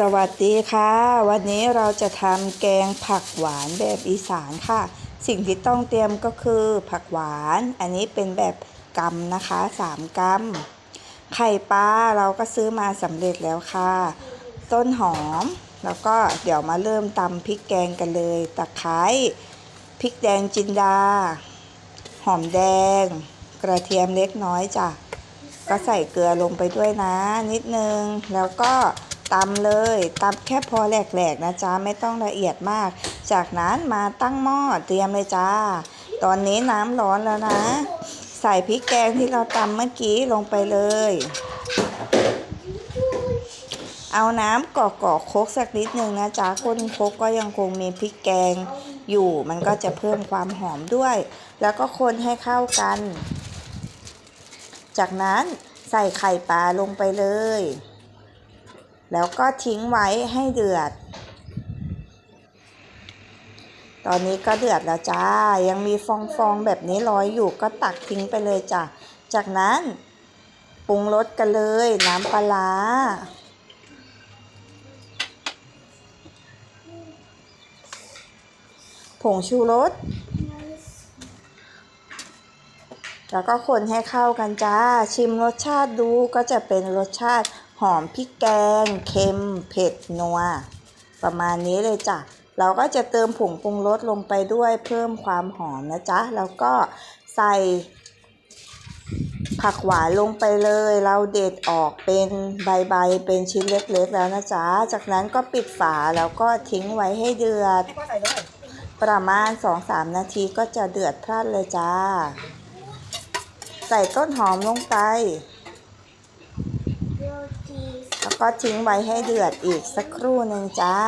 สวัสดีค่ะ วันนี้เราจะทำแกงผักหวานแบบอีสานค่ะ สิ่งที่ต้องเตรียมก็คือผักหวาน อันนี้เป็นแบบกำนะคะ 3กำไข่ปลาเราก็ซื้อมาสำเร็จแล้วค่ะ ต้นหอม แล้วก็เดี๋ยวมาเริ่มตำพริกแกงกันเลยตะไคร้พริกแดงจินดา หอมแดง กระเทียมเล็กน้อยจ้ะก็ใส่เกลือลงไปด้วยนะนิดนึงแล้วก็ ตำเลยตำแค่พอแหลกๆนะจ๊ะไม่ต้องละเอียดมาก จากนั้นมาตั้งหม้อเตรียมเลยจ้า ตอนนี้น้ำร้อนแล้วนะ ใส่พริกแกงที่เราตำเมื่อกี้ลงไปเลย เอาน้ำกรอกๆโคกสักนิดนึงนะจ๊ะก้นโคกก็ยังคงมีพริกแกงอยู่ มันก็จะเพิ่มความหอมด้วย แล้วก็คนให้เข้ากัน จากนั้นใส่ไข่ปลาลงไปเลย แล้วก็ทิ้งไว้ให้เดือด ตอนนี้ก็เดือดแล้วจ้า ยังมีฟองๆแบบนี้ลอยอยู่ก็ตักทิ้งไปเลยจ้ะ จากนั้นปรุงรสกันเลย น้ำปลาผงชูรส แล้วก็คนให้เข้ากันจ้า ชิมรสชาติดูก็จะเป็นรสชาติ หอมพริกแกง เค็ม เผ็ด นัว ประมาณนี้เลยจ้ะ เราก็จะเติมผงปรุงรสลงไปด้วยเพิ่มความหอมนะจ๊ะ แล้วก็ใส่ผักหวานลงไปเลย เราเด็ดออกเป็นใบๆ เป็นชิ้นเล็กๆแล้วนะจ๊ะ จากนั้นก็ปิดฝาแล้วก็ทิ้งไว้ให้เดือด ประมาณ 2-3 นาทีก็จะเดือดพล่านเลยจ้า ใส่ต้นหอมลงไป แล้วก็ทิ้งไว้ให้เดือดอีกสักครู่หนึ่งจ้า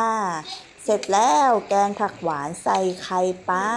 เสร็จแล้วแกงผักหวานใส่ไข่ปลา